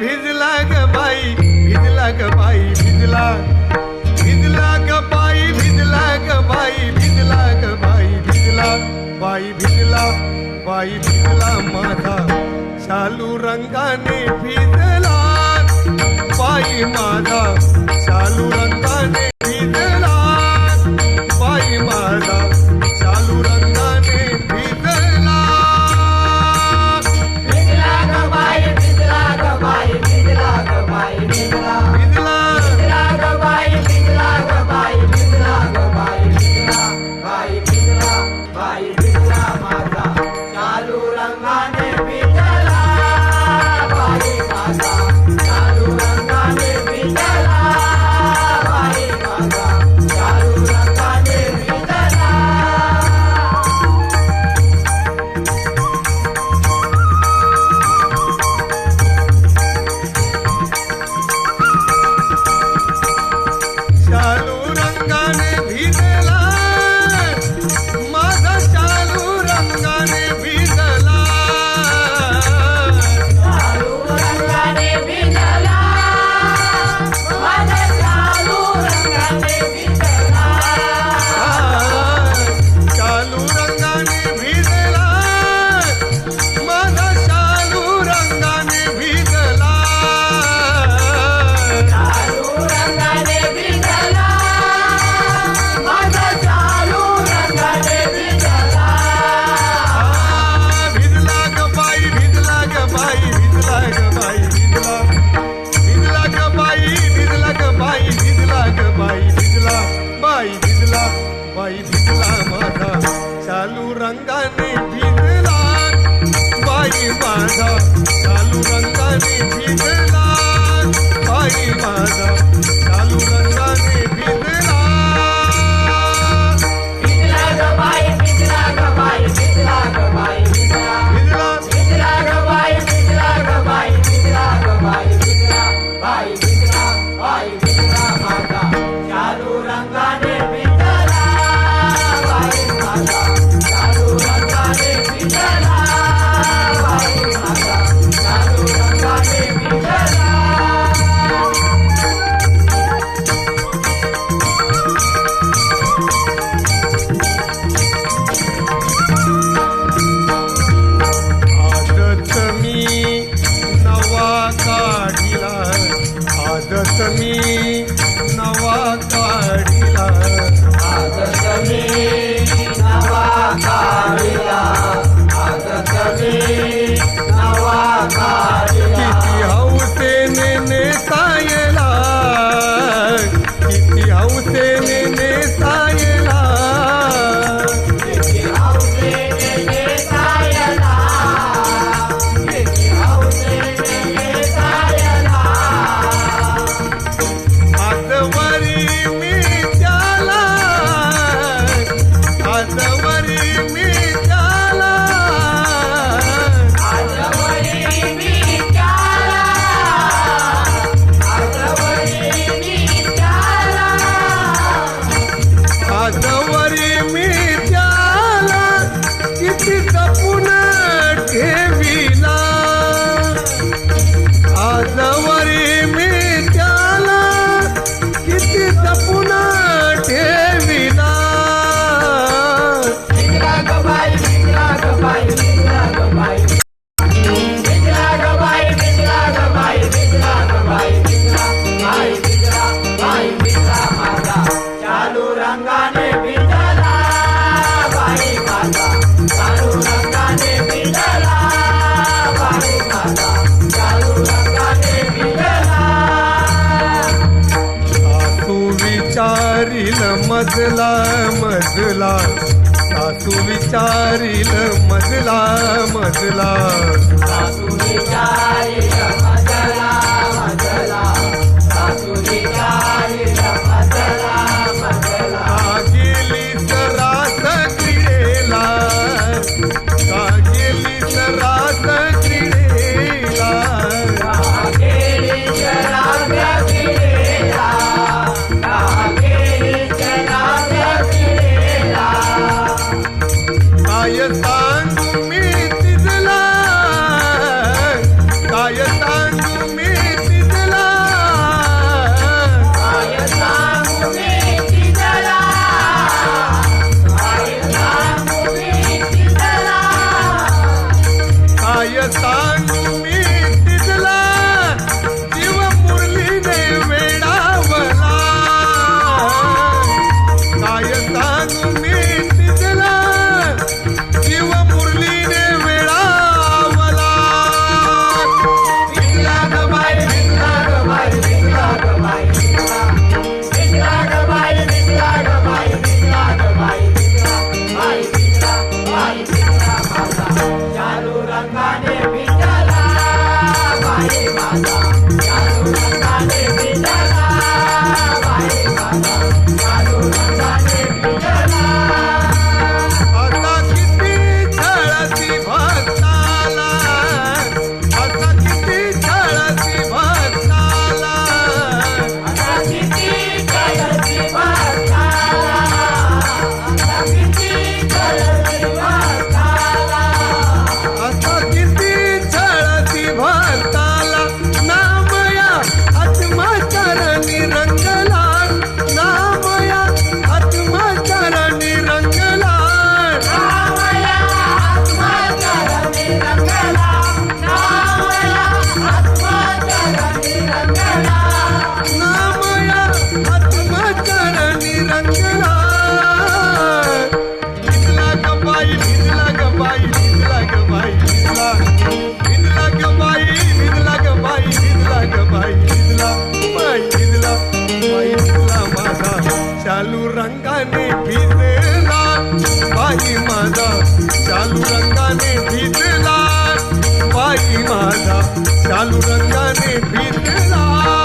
भिजला ग बाई भिजला ग बाई भिजला. भिजला ग बाई भिजला ग बाई भिजला ग बाई भिजला. बाई भिजला बाई भिजला माथा शालू रंगाने विठला आई माझा से रंगाने विचारील मजला मजला. सासू विचारील मजला मजला. सासू विचारील भिजला. बाई माझा चालू रंगाने भिजला बाई माझा चालू रंगाने भिजला.